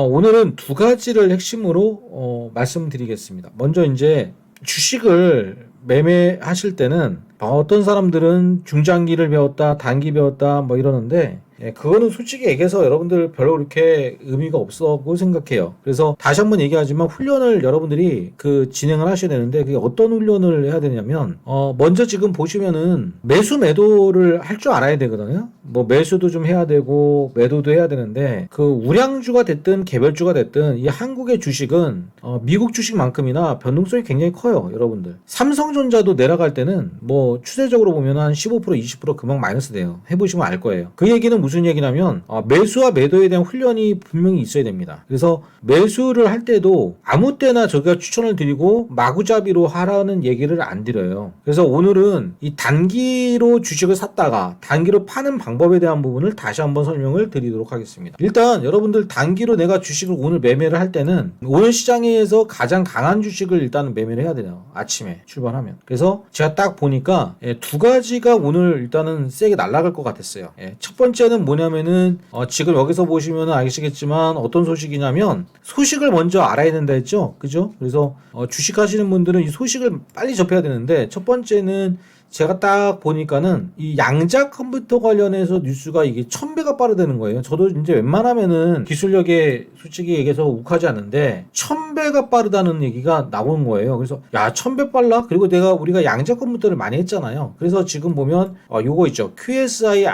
어, 오늘은 두 가지를 핵심으로 어, 말씀드리겠습니다. 먼저 이제 주식을 매매하실 때는 어떤 사람들은 중장기를 배웠다, 단기 배웠다, 뭐 이러는데 예, 그거는 솔직히 얘기해서 여러분들 별로 그렇게 의미가 없다고 생각해요. 그래서 다시 한번 얘기하지만 훈련을 여러분들이 그 진행을 하셔야 되는데 그게 어떤 훈련을 해야 되냐면 어 먼저 지금 보시면은 매수 매도를 할 줄 알아야 되거든요. 뭐 매수도 좀 해야 되고 매도도 해야 되는데 그 우량주가 됐든 개별주가 됐든 이 한국의 주식은 어 미국 주식만큼이나 변동성이 굉장히 커요, 여러분들. 삼성전자도 내려갈 때는 뭐 추세적으로 보면 한 15% 20% 금방 마이너스 돼요. 해보시면 알 거예요. 그 얘기는 무슨 얘기냐면 어, 매수와 매도에 대한 훈련이 분명히 있어야 됩니다. 그래서 매수를 할 때도 아무 때나 저희가 추천을 드리고 마구잡이로 하라는 얘기를 안 드려요. 그래서 오늘은 이 단기로 주식을 샀다가 단기로 파는 방법에 대한 부분을 다시 한번 설명을 드리도록 하겠습니다. 일단 여러분들 단기로 내가 주식을 오늘 매매를 할 때는 오늘 시장에서 가장 강한 주식을 일단 매매를 해야 돼요. 아침에 출발하면. 그래서 제가 딱 보니까 예, 두 가지가 오늘 일단은 세게 날아갈 것 같았어요. 예, 첫 번째는 뭐냐면은 어, 지금 여기서 보시면 아시겠지만 어떤 소식이냐면 소식을 먼저 알아야 된다 했죠. 그죠? 그래서 어, 주식 하시는 분들은 이 소식을 빨리 접해야 되는데 첫 번째는 제가 딱 보니까는 이 양자 컴퓨터 관련해서 뉴스가 이게 천 배가 빠르다는 거예요. 저도 이제 웬만하면은 기술력에 솔직히 얘기해서 욱하지 않는데 천 배가 빠르다는 얘기가 나오는 거예요. 그래서 야 천 배 빨라? 그리고 내가 우리가 양자 컴퓨터를 많이 했잖아요. 그래서 지금 보면 어, 요거 있죠. QSI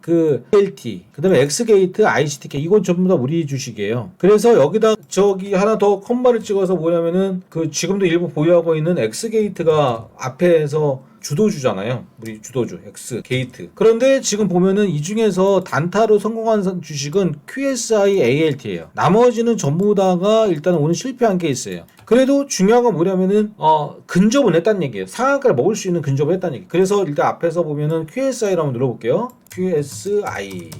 그 LT, 그다음에 엑스게이트, ICTK 이건 전부 다 우리 주식이에요. 그래서 여기다 저기 하나 더 컴바를 찍어서 뭐냐면은 그 지금도 일부 보유하고 있는 엑스게이트가 앞에서 주도주잖아요. 우리 주도주 엑스 게이트. 그런데 지금 보면은 이 중에서 단타로 성공한 선- 주식은 QSI ALT예요. 나머지는 전부 다가 일단 오늘 실패한 케이스예요. 그래도 중요한 건 뭐냐면은 어 근접을 했다는 얘기예요. 상한가를 먹을 수 있는 근접을 했다는 얘기. 그래서 일단 앞에서 보면은 QSI라고 한번 눌러볼게요. QSI.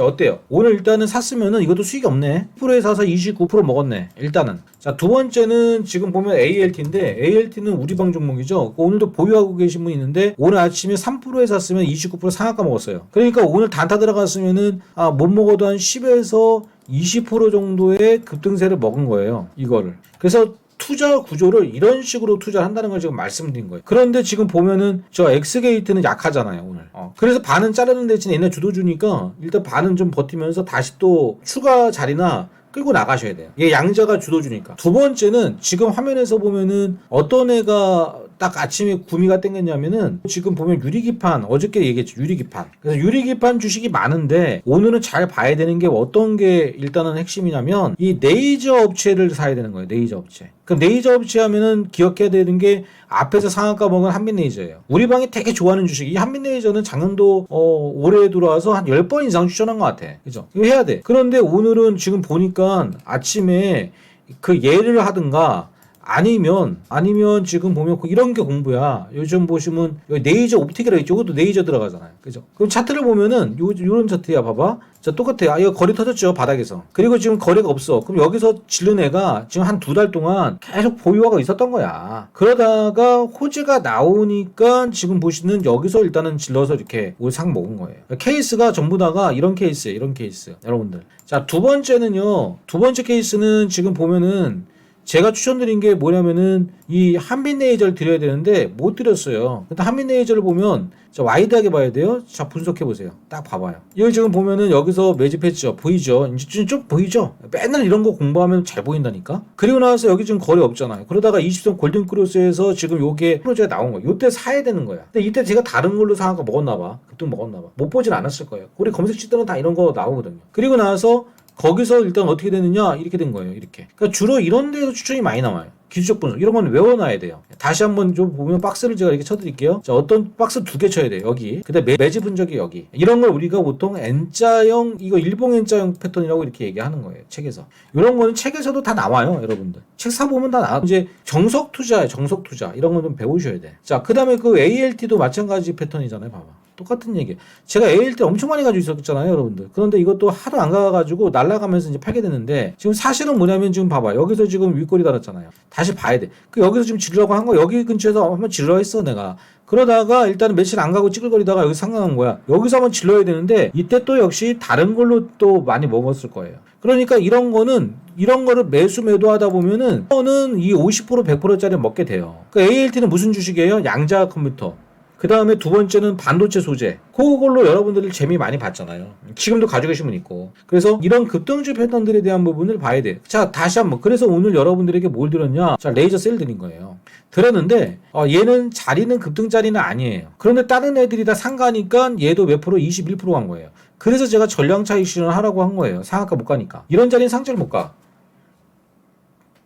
자 어때요? 오늘 일단은 샀으면은 이것도 수익이 없네. 10%에 사서 29% 먹었네. 일단은. 자 두 번째는 지금 보면 ALT인데 ALT는 우리 방 종목이죠. 오늘도 보유하고 계신 분 있는데 오늘 아침에 3%에 샀으면 29% 상한가 먹었어요. 그러니까 오늘 단타 들어갔으면은 아 못 먹어도 한 10에서 20% 정도의 급등세를 먹은 거예요. 이거를. 그래서 투자 구조를 이런 식으로 투자를 한다는 걸 지금 말씀드린 거예요. 그런데 지금 보면은 저 엑스게이트는 약하잖아요, 오늘. 어. 그래서 반은 자르는 대신 얘네 주도 주니까 일단 반은 좀 버티면서 다시 또 추가 자리나 끌고 나가셔야 돼요. 이게 양자가 주도주니까. 두 번째는 지금 화면에서 보면은 어떤 애가 딱 아침에 구미가 땡겼냐면은 지금 보면 유리기판 어저께 얘기했죠 유리기판. 그래서 유리기판 주식이 많은데 오늘은 잘 봐야 되는 게 어떤 게 일단은 핵심이냐면 이 네이저 업체를 사야 되는 거예요 네이저 업체. 그럼 네이저 업체 하면은 기억해야 되는 게 앞에서 상한가 먹은 한빛네이저예요. 우리 방이 되게 좋아하는 주식 이 한빛네이저는 작년도 어, 올해 들어와서 한 10번 이상 추천한 것 같아. 그죠? 이거 해야 돼. 그런데 오늘은 지금 보니까 아침에 그 예를 하든가 아니면 아니면 지금 보면 이런 게 공부야. 요즘 보시면 네이저 옵틱이라 있죠. 이것도 네이저 들어가잖아요. 그죠? 그럼 차트를 보면은 요 요런 차트야 봐봐. 자 똑같아요. 아 이거 거리 터졌죠 바닥에서. 그리고 지금 거리가 없어. 그럼 여기서 질른 애가 지금 한 두 달 동안 계속 보유하고 있었던 거야. 그러다가 호재가 나오니까 지금 보시는 여기서 일단은 질러서 이렇게 오늘 상 먹은 거예요. 케이스가 전부 다가 이런 케이스예요. 이런 케이스. 여러분들. 자 두 번째는요. 두 번째 케이스는 지금 보면은 제가 추천드린 게 뭐냐면은 이 한빛 레이저를 드려야 되는데 못 드렸어요. 근데 한빛 레이저를 보면 자 와이드하게 봐야 돼요. 자 분석해 보세요. 딱 봐봐요. 여기 지금 보면은 여기서 매집했죠. 보이죠? 이제 좀, 좀 보이죠? 맨날 이런 거 공부하면 잘 보인다니까. 그리고 나서 여기 지금 거리 없잖아요. 그러다가 20선 골든 크로스에서 지금 요게 프로젝트가 나온 거예요. 요때 사야 되는 거야. 근데 이때 제가 다른 걸로 상한가 먹었나 봐. 급등 먹었나 봐. 못 보진 않았을 거예요. 우리 검색 치들은 다 이런 거 나오거든요. 그리고 나서 거기서 일단 어떻게 되느냐? 이렇게 된 거예요 이렇게. 그러니까 주로 이런 데서 추천이 많이 나와요. 기술적 분석. 이런 건 외워놔야 돼요. 다시 한번 좀 보면 박스를 제가 이렇게 쳐드릴게요. 자 어떤 박스 두 개 쳐야 돼요 여기. 그다음에 매집 흔적이 여기. 이런 걸 우리가 보통 N자형 이거 일봉 N자형 패턴이라고 이렇게 얘기하는 거예요 책에서. 이런 거는 책에서도 다 나와요 여러분들. 책 사보면 다 나와 이제 정석 투자예요 정석 투자. 이런 건 좀 배우셔야 돼 자 그다음에 그 ALT도 마찬가지 패턴이잖아요 봐봐 똑같은 얘기예요. 제가 ALT 엄청 많이 가지고 있었잖아요, 여러분들. 그런데 이것도 하도 안 가가지고 날라가면서 이제 팔게 됐는데 지금 사실은 뭐냐면 지금 봐봐. 여기서 지금 윗골이 달았잖아요. 다시 봐야 돼. 그 여기서 지금 지르라고 한 거 여기 근처에서 한번 질러 했어, 내가. 그러다가 일단은 며칠 안 가고 찌글거리다가 여기 상강한 거야. 여기서 한번 질러야 되는데 이때 또 역시 다른 걸로 또 많이 먹었을 거예요. 그러니까 이런 거는 이런 거를 매수 매도하다 보면은 이거는 이 50% 100%짜리 먹게 돼요. 그 ALT는 무슨 주식이에요? 양자 컴퓨터. 그 다음에 두 번째는 반도체 소재. 그걸로 여러분들이 재미 많이 봤잖아요. 지금도 가지고 계신 분 있고. 그래서 이런 급등주 패턴들에 대한 부분을 봐야 돼. 자, 다시 한번. 그래서 오늘 여러분들에게 뭘 드렸냐? 자, 레이저 셀 드린 거예요. 드렸는데, 어, 얘는 자리는 급등 자리는 아니에요. 그런데 다른 애들이 다 상가니까 얘도 몇 프로? 21%간 거예요. 그래서 제가 전량 차익 실현을 하라고 한 거예요. 상한가 못 가니까. 이런 자리는 상체를 못 가.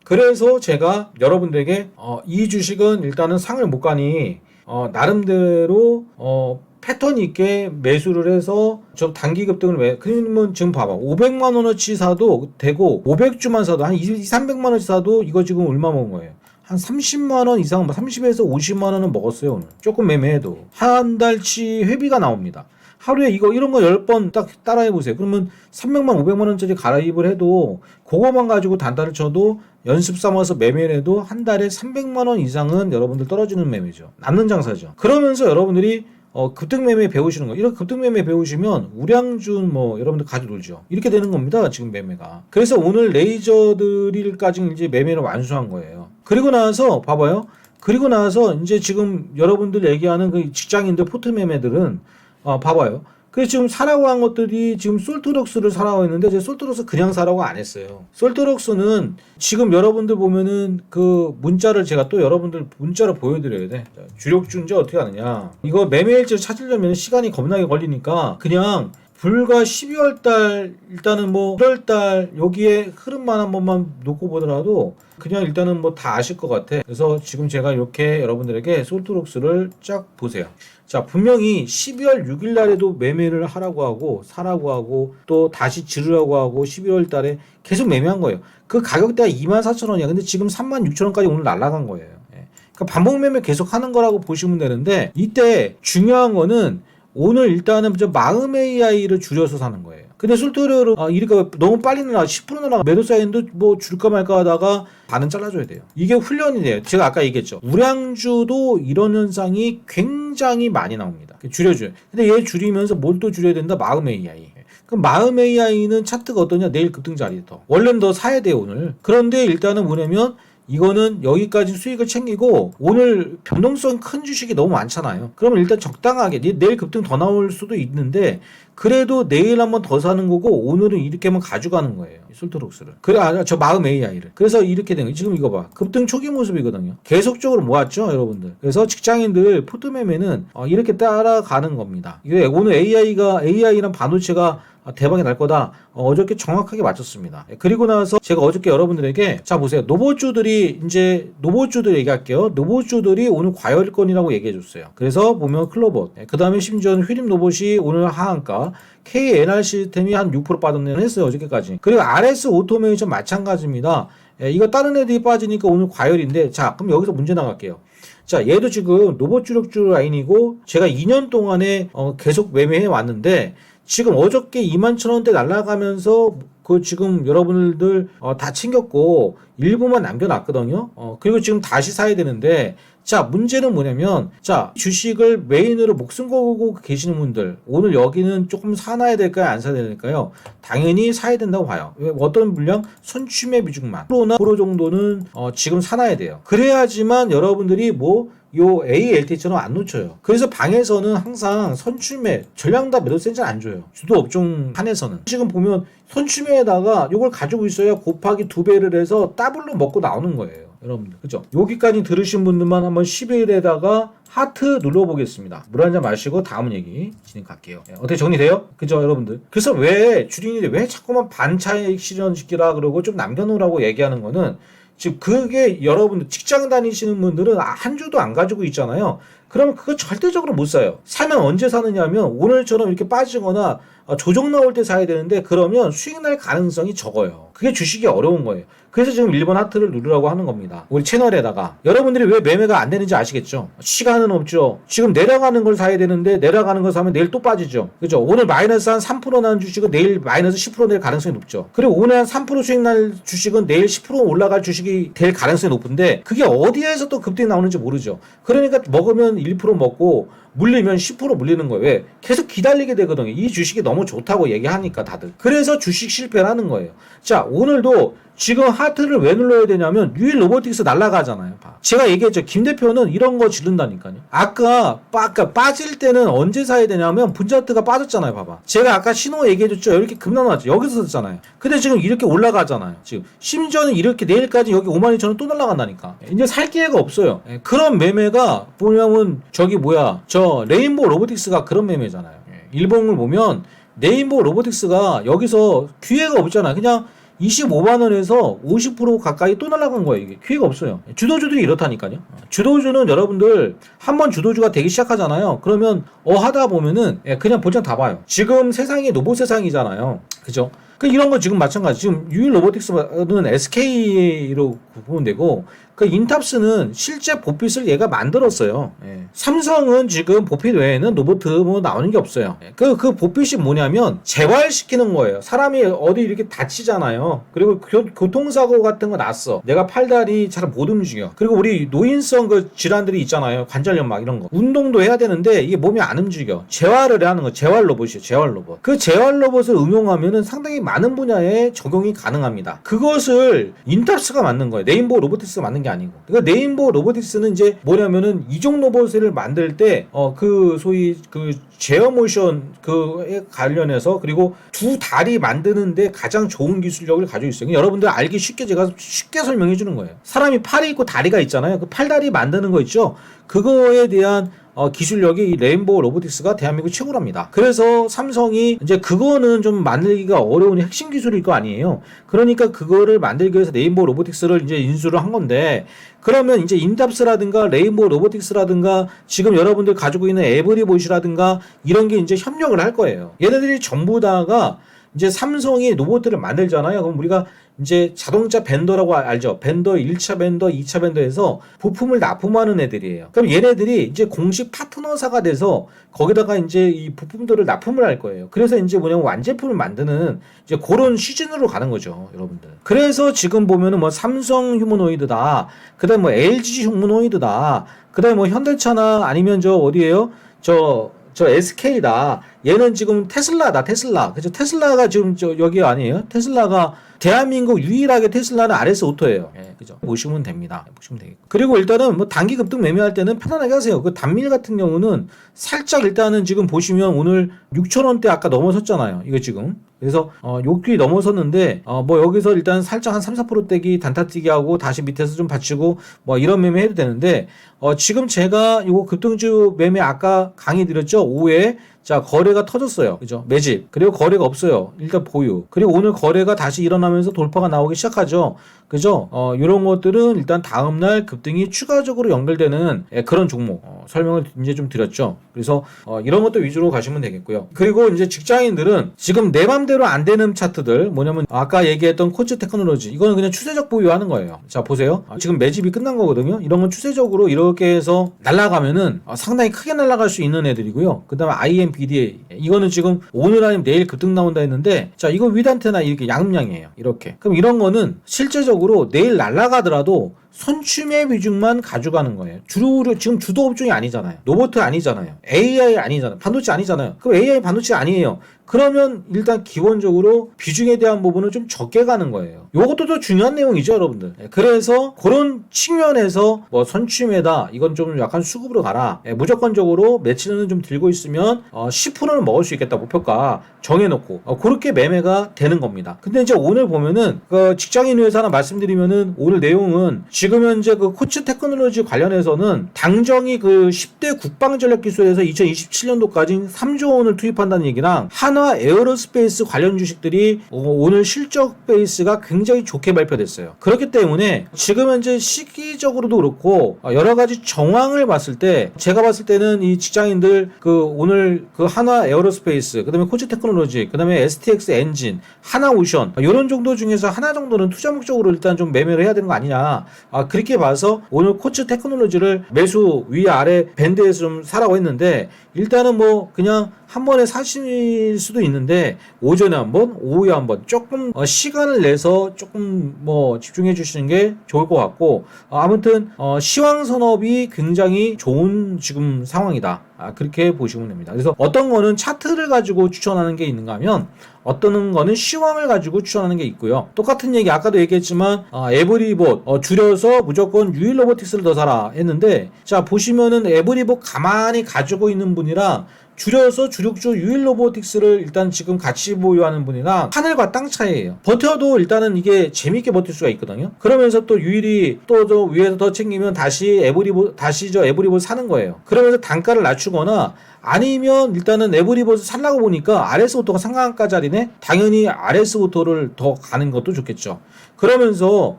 그래서 제가 여러분들에게 어, 이 주식은 일단은 상을 못 가니 어, 나름대로 어, 패턴 있게 매수를 해서 좀 단기 급등을 매. 그러면 지금 봐봐. 500만 원어치 사도 되고 500주만 사도 한 2, 300만 원치 사도 이거 지금 얼마 먹은 거예요? 한 30만 원 이상, 30에서 50만 원은 먹었어요 오늘. 조금 매매해도 한 달치 회비가 나옵니다. 하루에 이거 이런 거 10번 딱 따라해 보세요. 그러면 300만 500만 원짜리 갈아입을 해도 그거만 가지고 단단을 쳐도 연습 삼아서 매매를 해도 한 달에 300만 원 이상은 여러분들 떨어지는 매매죠. 남는 장사죠. 그러면서 여러분들이 어, 급등 매매 배우시는 거. 이렇게 급등 매매 배우시면 우량준 뭐 여러분들 가지고 놀죠. 이렇게 되는 겁니다. 지금 매매가. 그래서 오늘 레이저들까지 이제 매매를 완수한 거예요. 그리고 나서 봐봐요. 그리고 나서 이제 지금 여러분들 얘기하는 그 직장인들 포트 매매들은 어, 봐봐요. 그래서 지금 사라고 한 것들이 지금 솔트럭스를 사라고 했는데 제 솔트럭스 그냥 사라고 안 했어요. 솔트럭스는 지금 여러분들 보면은 그 문자를 제가 또 여러분들 문자로 보여드려야 돼. 자, 주력주인지 어떻게 하느냐. 이거 매매일지를 찾으려면 시간이 겁나게 걸리니까 그냥 불과 12월 달 일단은 뭐 1월 달 여기에 흐름만 한 번만 놓고 보더라도 그냥 일단은 뭐 다 아실 것 같아. 그래서 지금 제가 이렇게 여러분들에게 솔트록스를 쫙 보세요. 자, 분명히 12월 6일 날에도 매매를 하라고 하고 사라고 하고 또 다시 지르라고 하고 12월 달에 계속 매매한 거예요. 그 가격대가 24,000원이야. 근데 지금 36,000원까지 오늘 날아간 거예요. 예. 그러니까 반복 매매 계속 하는 거라고 보시면 되는데 이때 중요한 거는 오늘 일단은 좀 마음 AI를 줄여서 사는 거예요. 근데 솔트로로 아, 이리가 너무 빨리 나가 10% 나가 매도 사인도 뭐 줄까 말까 하다가 반은 잘라줘야 돼요. 이게 훈련이 돼요. 제가 아까 얘기했죠. 우량주도 이런 현상이 굉장히 많이 나옵니다. 줄여줘요. 근데 얘 줄이면서 뭘 또 줄여야 된다? 마음 AI. 그럼 마음 AI는 차트가 어떠냐? 내일 급등 자리 더. 원래는 더 사야 돼요, 오늘. 그런데 일단은 뭐냐면 이거는 여기까지 수익을 챙기고 오늘 변동성 큰 주식이 너무 많잖아요. 그러면 일단 적당하게 내- 내일 급등 더 나올 수도 있는데 그래도 내일 한번 더 사는 거고 오늘은 이렇게만 가져가는 거예요. 이 솔트록스를. 그래 아, 저 마음 AI를. 그래서 이렇게 된 거예요. 지금 이거 봐. 급등 초기 모습이거든요. 계속적으로 모았죠, 여러분들. 그래서 직장인들 포트 매매는 어, 이렇게 따라가는 겁니다. 이게 오늘 AI가 AI랑 반도체가 아, 대박이 날 거다. 어, 저께 정확하게 맞췄습니다. 예, 그리고 나서 제가 어저께 여러분들에게 자 보세요. 노보주들이 이제 노보주들 얘기할게요. 노보주들이 오늘 과열권이라고 얘기해 줬어요. 그래서 보면 클로봇. 그 다음에 심지어는 휘림 로봇이 오늘 하한가. KNR 시스템이 한 6% 빠졌네요. 했어요. 어저께까지. 그리고 RS 오토메이션 마찬가지입니다. 예, 이거 다른 애들이 빠지니까 오늘 과열인데 자 그럼 여기서 문제 나갈게요. 자, 얘도 지금 로봇 주력주 라인이고 제가 2년 동안에 어, 계속 매매해 왔는데 지금 어저께 2만 천 원대 날라가면서 그 지금 여러분들 어, 다 챙겼고 일부만 남겨놨거든요. 어, 그리고 지금 다시 사야 되는데 자 문제는 뭐냐면 자 주식을 메인으로 목숨 걸고 계시는 분들 오늘 여기는 조금 사놔야 될까요 안 사야 될까요 당연히 사야 된다고 봐요 왜? 어떤 물량 선취매 비중만 프로나 프로 정도는 어, 지금 사놔야 돼요 그래야지만 여러분들이 뭐 요 ALT처럼 안 놓쳐요. 그래서 방에서는 항상 선출매 전량다 매도 센지는 안 줘요. 주도 업종 한에서는 지금 보면 선출매에다가 요걸 가지고 있어야 곱하기 두 배를 해서 더블로 먹고 나오는 거예요. 여러분들 그죠? 여기까지 들으신 분들만 한번 10일에다가 하트 눌러보겠습니다. 물 한 잔 마시고 다음 얘기 진행 갈게요. 예, 어떻게 정리돼요? 그죠 여러분들? 그래서 왜 주린이들 왜 자꾸만 반차익 실현시키라 그러고 좀 남겨놓으라고 얘기하는 거는 지금 그게 여러분들 직장 다니시는 분들은 아, 한 주도 안 가지고 있잖아요. 그러면 그거 절대적으로 못 사요. 사면 언제 사느냐면 오늘처럼 이렇게 빠지거나 아, 조정 나올 때 사야 되는데 그러면 수익 날 가능성이 적어요. 그게 주식이 어려운 거예요. 그래서 지금 1번 하트를 누르라고 하는 겁니다. 우리 채널에다가 여러분들이 왜 매매가 안 되는지 아시겠죠? 시간은 없죠. 지금 내려가는 걸 사야 되는데 내려가는 걸 사면 내일 또 빠지죠. 그죠? 오늘 마이너스 한 3% 나는 주식은 내일 마이너스 10%낼 가능성이 높죠. 그리고 오늘 한 3% 수익 날 주식은 내일 10% 올라갈 주식이 될 가능성이 높은데 그게 어디에서 또 급등이 나오는지 모르죠. 그러니까 먹으면 1% 먹고 물리면 10% 물리는 거예요. 왜? 계속 기다리게 되거든요. 이 주식이 너무 좋다고 얘기하니까 다들. 그래서 주식 실패를 하는 거예요. 자, 오늘도 지금 하트를 왜 눌러야 되냐면 뉴일 로보틱스 날라가잖아요. 봐. 제가 얘기했죠. 김 대표는 이런 거 지른다니까요. 아까 빠, 아까 빠질 때는 언제 사야 되냐면 분자트가 빠졌잖아요. 봐봐. 제가 아까 신호 얘기해줬죠. 이렇게 급락났죠. 여기서 샀잖아요. 근데 지금 이렇게 올라가잖아요. 지금 심지어는 이렇게 내일까지 여기 5만 2천 원또 날라간다니까. 이제 살 기회가 없어요. 예, 그런 매매가 뭐냐면 저기 뭐야 저 레인보우 로보틱스가 그런 매매잖아요. 예, 일본을 보면 레인보우 로보틱스가 여기서 기회가 없잖아. 그냥 25만 원에서 50% 가까이 또 날라간 거예요. 이게 기회가 없어요. 주도주들이 이렇다니까요. 주도주는 여러분들 한번 주도주가 되기 시작하잖아요. 그러면 어 하다 보면은 예, 그냥 보장 다 봐요. 지금 세상이 로봇 세상이잖아요. 그죠? 그 이런 거 지금 마찬가지. 지금 유일 로보틱스는 SK로 보면 되고 그 인탑스는 실제 보핏을 얘가 만들었어요. 예. 삼성은 지금 보핏 외에는 로봇 뭐 나오는 게 없어요. 예. 그, 그 보핏이 뭐냐면 재활시키는 거예요. 사람이 어디 이렇게 다치잖아요. 그리고 교, 교통사고 같은 거 났어. 내가 팔다리 잘 못 움직여. 그리고 우리 노인성 그 질환들이 있잖아요. 관절염 막 이런 거. 운동도 해야 되는데 이게 몸이 안 움직여. 재활을 하는 거. 재활 로봇이에요. 재활 로봇. 그 재활 로봇을 응용하면은 상당히 많은 분야에 적용이 가능합니다. 그것을 인탑스가 만든 거예요. 네임보 로보틱스가 만든 게 아니고. 그러니까 네임보 로보틱스는 이제 뭐냐면은 이종 로봇을 만들 때 어 그 소위 그 제어 모션 그에 관련해서 그리고 두 다리 만드는데 가장 좋은 기술력을 가지고 있어요. 그러니까 여러분들 알기 쉽게 제가 쉽게 설명해 주는 거예요. 사람이 팔이 있고 다리가 있잖아요. 그 팔다리 만드는 거 있죠. 그거에 대한 어, 기술력이 이 레인보우 로보틱스가 대한민국 최고랍니다. 그래서 삼성이 이제 그거는 좀 만들기가 어려운 핵심 기술일 거 아니에요. 그러니까 그거를 만들기 위해서 레인보우 로보틱스를 이제 인수를 한 건데 그러면 이제 인답스라든가 레인보우 로보틱스라든가 지금 여러분들 가지고 있는 에브리봇이라든가 이런 게 이제 협력을 할 거예요. 얘네들이 전부 다가 이제 삼성이 로봇들을 만들잖아요. 그럼 우리가 이제 자동차 벤더라고 알- 알죠? 벤더 1차 벤더, 2차 벤더에서 부품을 납품하는 애들이에요. 그럼 얘네들이 이제 공식 파트너사가 돼서 거기다가 이제 이 부품들을 납품을 할 거예요. 그래서 이제 뭐냐면 완제품을 만드는 이제 그런 시즌으로 가는 거죠, 여러분들. 그래서 지금 보면은 뭐 삼성 휴머노이드다. 그다음 뭐 LG 휴머노이드다. 그다음 뭐 현대차나 아니면 저 어디에요? 저저 SK다. 얘는 지금 테슬라다, 테슬라. 그죠? 테슬라가 지금 저 여기 아니에요? 테슬라가 대한민국 유일하게 테슬라는 RS 오토예요. 예, 그죠? 보시면 됩니다. 보시면 되겠고. 그리고 일단은 뭐 단기 급등 매매할 때는 편안하게 하세요. 그 단밀 같은 경우는 살짝 일단은 지금 보시면 오늘 6,000원대 아까 넘어섰잖아요. 이거 지금. 그래서 어 요끼 넘어섰는데 어 뭐 여기서 일단 살짝 한 3, 4% 떼기 단타 뛰기 하고 다시 밑에서 좀 받치고 뭐 이런 매매 해도 되는데 어 지금 제가 요거 급등주 매매 아까 강의 드렸죠. 오후에 자 거래가 터졌어요. 그죠? 매집. 그리고 거래가 없어요. 일단 보유. 그리고 오늘 거래가 다시 일어나면서 돌파가 나오기 시작하죠. 그죠? 어, 이런 것들은 일단 다음날 급등이 추가적으로 연결되는 예, 그런 종목 어, 설명을 이제 좀 드렸죠. 그래서 어, 이런 것도 위주로 가시면 되겠고요. 그리고 이제 직장인들은 지금 내 맘대로 안 되는 차트들 뭐냐면 아까 얘기했던 코치 테크놀로지 이거는 그냥 추세적 보유하는 거예요. 자 보세요. 아, 지금 매집이 끝난 거거든요. 이런 건 추세적으로 이렇게 해서 날아가면은 어, 상당히 크게 날아갈 수 있는 애들이고요. 그다음에 IMBDA 이거는 지금 오늘 아니면 내일 급등 나온다 했는데 자 이거 위단테나 이렇게 양량이에요. 이렇게 그럼 이런 거는 실제적으로 내일 날아가더라도 선취매 비중만 가져가는 거예요. 주로 지금 주도 업종이 아니잖아요. 로봇 아니잖아요. AI 아니잖아요. 반도체 아니잖아요. 그럼 AI 반도체 아니에요. 그러면 일단 기본적으로 비중에 대한 부분은 좀 적게 가는 거예요. 요것도 더 중요한 내용이죠, 여러분들. 예, 그래서 그런 측면에서 뭐 선취매다 이건 좀 약간 수급으로 가라. 예, 무조건적으로 매치는 좀 들고 있으면 어, 10%는 먹을 수 있겠다 목표가 정해놓고 어, 그렇게 매매가 되는 겁니다. 근데 이제 오늘 보면은 그 직장인 회사 하나 말씀드리면은 오늘 내용은 지금 현재 그 코치 테크놀로지 관련해서는 당정이 그 10대 국방전략 기술에서 2027년도까지 3조 원을 투입한다는 얘기랑 한 한화 에어로스페이스 관련 주식들이 어, 오늘 실적 베이스가 굉장히 좋게 발표됐어요. 그렇기 때문에 지금 현재 시기적으로도 그렇고 어, 여러 가지 정황을 봤을 때 제가 봤을 때는 이 직장인들 그 오늘 그 한화 에어로스페이스 그다음에 코치 테크놀로지 그다음에 STX 엔진 하나 오션 이런 정도 중에서 하나 정도는 투자 목적으로 일단 좀 매매를 해야 되는 거 아니냐 아 그렇게 봐서 오늘 코치 테크놀로지를 매수 위 아래 밴드에서 좀 사라고 했는데 일단은 뭐 그냥 한 번에 사실 수도 있는데 오전에 한 번, 오후에 한번 조금 어, 시간을 내서 조금 뭐 집중해 주시는 게 좋을 것 같고 어, 아무튼 어, 시황 산업이 굉장히 좋은 지금 상황이다. 아, 그렇게 보시면 됩니다. 그래서 어떤 거는 차트를 가지고 추천하는 게 있는가 하면 어떤 거는 시황을 가지고 추천하는 게 있고요. 똑같은 얘기 아까도 얘기했지만 아, 에브리봇 어, 줄여서 무조건 유일 로보틱스를 더 사라 했는데 자 보시면은 에브리봇 가만히 가지고 있는 분이랑 줄여서 주력주 유일 로보틱스를 일단 지금 같이 보유하는 분이랑 하늘과 땅 차이예요. 버텨도 일단은 이게 재밌게 버틸 수가 있거든요. 그러면서 또 유일이 또 저 위에서 더 챙기면 다시 에브리봇 다시 저 에브리봇 사는 거예요. 그러면서 단가를 낮추 거나 아니면 일단은 에브리봇을 살라고 보니까 RS오토가 상한가짜리네. 당연히 RS오토를 더 가는 것도 좋겠죠. 그러면서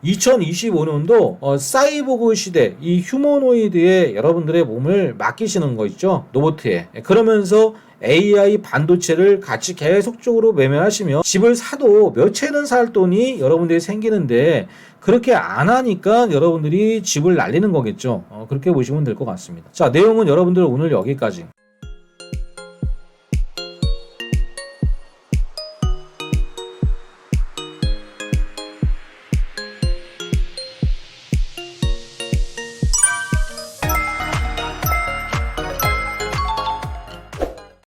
2025년도 어, 사이보그 시대 이 휴머노이드에 여러분들의 몸을 맡기시는 거 있죠? 로보트에 그러면서 AI 반도체를 같이 계속적으로 매매하시면 집을 사도 몇 채는 살 돈이 여러분들이 생기는데 그렇게 안 하니까 여러분들이 집을 날리는 거겠죠? 어, 그렇게 보시면 될 것 같습니다. 자 내용은 여러분들 오늘 여기까지